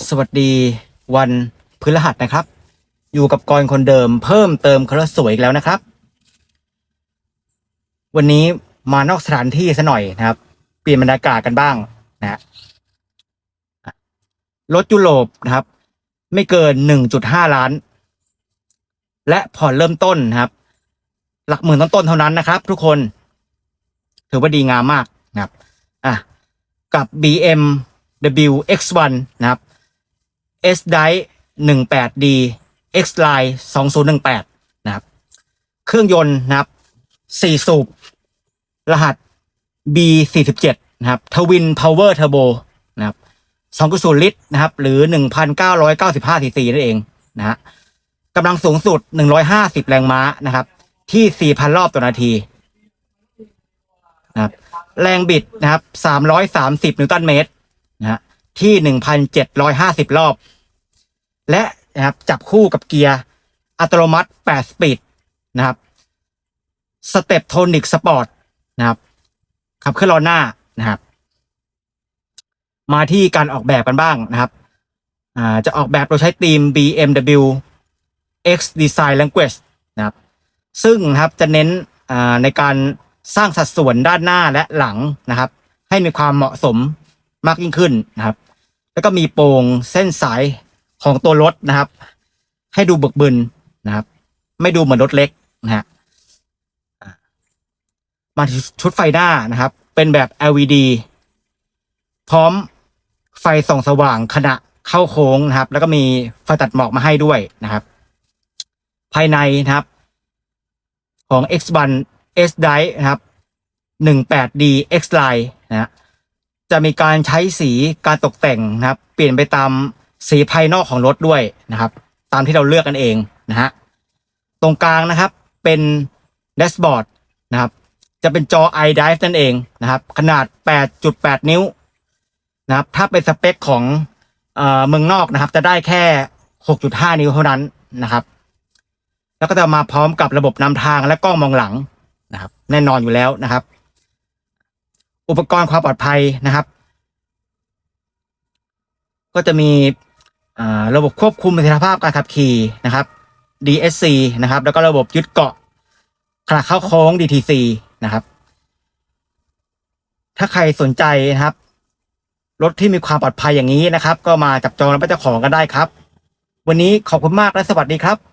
สวัสดีวันพฤหัสนะครับ อยู่กับกรคนเดิมเพิ่มเติมคาร์สวยอีกแล้วนะครับ วันนี้มานอกสถานที่ซะหน่อยนะครับ เปลี่ยนบรรยากาศกันบ้างนะฮะรถยุโรปนะครับ ไม่เกินหนึ่งจุดห้าล้าน และผ่อนเริ่มต้นนะครับ หลักหมื่นต้นๆเท่านั้นนะครับ ทุกคน ถือว่าดีงามมากนะครับอะกับ BMW X1 นะครับ S d i 18D X Line 2018 นะครับ เครื่องยนต์นะครับ 4 สูบ รหัส B47 นะครับ Twin Power Turbo นะครับ 2.0 ลิตรนะครับ หรือ 1,995ซีซีนั่นเองนะฮะกำลังสูงสุด 150 แรงม้านะครับ ที่ 4,000 รอบต่อนาทีนะครับ แรงบิดนะครับ 330 นิวตันเมตรนะฮะที่ 1,750 รอบ และนะครับจับคู่กับเกียร์อัตโนมัติ 8 สปีดนะครับสเต็ปโทนิกสปอร์ตนะครับขับเคลื่อนล้อหน้านะครับ มาที่การออกแบบกันบ้างนะครับจะออกแบบโดยใช้ธีม BMW X Design Language นะครับ ซึ่งนะครับจะเน้นในการสร้างสัดส่วนด้านหน้าและหลังนะครับ ให้มีความเหมาะสมมากยิ่งขึ้นนะครับ แล้วก็มีโปร่งเส้นสาย ของตัวรถนะครับ ให้ดูเบิกบึนนะครับ ไม่ดูเหมือนรถเล็กนะฮะมาชุดไฟหน้านะครับ เป็นแบบ LED พร้อมไฟส่องสว่างขณะเข้าโค้งนะครับ แล้วก็มีไฟตัดหมอกมาให้ด้วยนะครับ ภายในนะครับ ของ X1 S-Dive นะครับ 18D X Line นะจะมีการใช้สีการตกแต่งนะครับ เปลี่ยนไปตาม สีภายนอกของรถด้วยนะครับ ตามที่เราเลือกกันเองนะฮะตรงกลางนะครับเป็นแดชบอร์ดนะครับ จะเป็นจอ iDrive นั่นเองนะครับ ขนาด 8.8 นิ้วนะครับ ถ้าเป็นสเปคของเออมืองนอกนะครับ จะได้แค่ 6.5 นิ้วเท่านั้นนะครับ แล้วก็จะมาพร้อมกับระบบนำทางและกล้องมองหลังนะครับ แน่นอนอยู่แล้วนะครับ อุปกรณ์ความปลอดภัยนะครับ ก็จะมี ระบบควบคุมประสิทธิภาพการขับขี่นะครับ DSC นะครับ แล้วก็ระบบยึดเกาะขณะเข้าโค้ง DTC นะครับ ถ้าใครสนใจนะครับ รถที่มีความปลอดภัยอย่างนี้นะครับ ก็มาจับจองและเป็นเจ้าของกันได้ครับ วันนี้ขอบคุณมากและสวัสดีครับ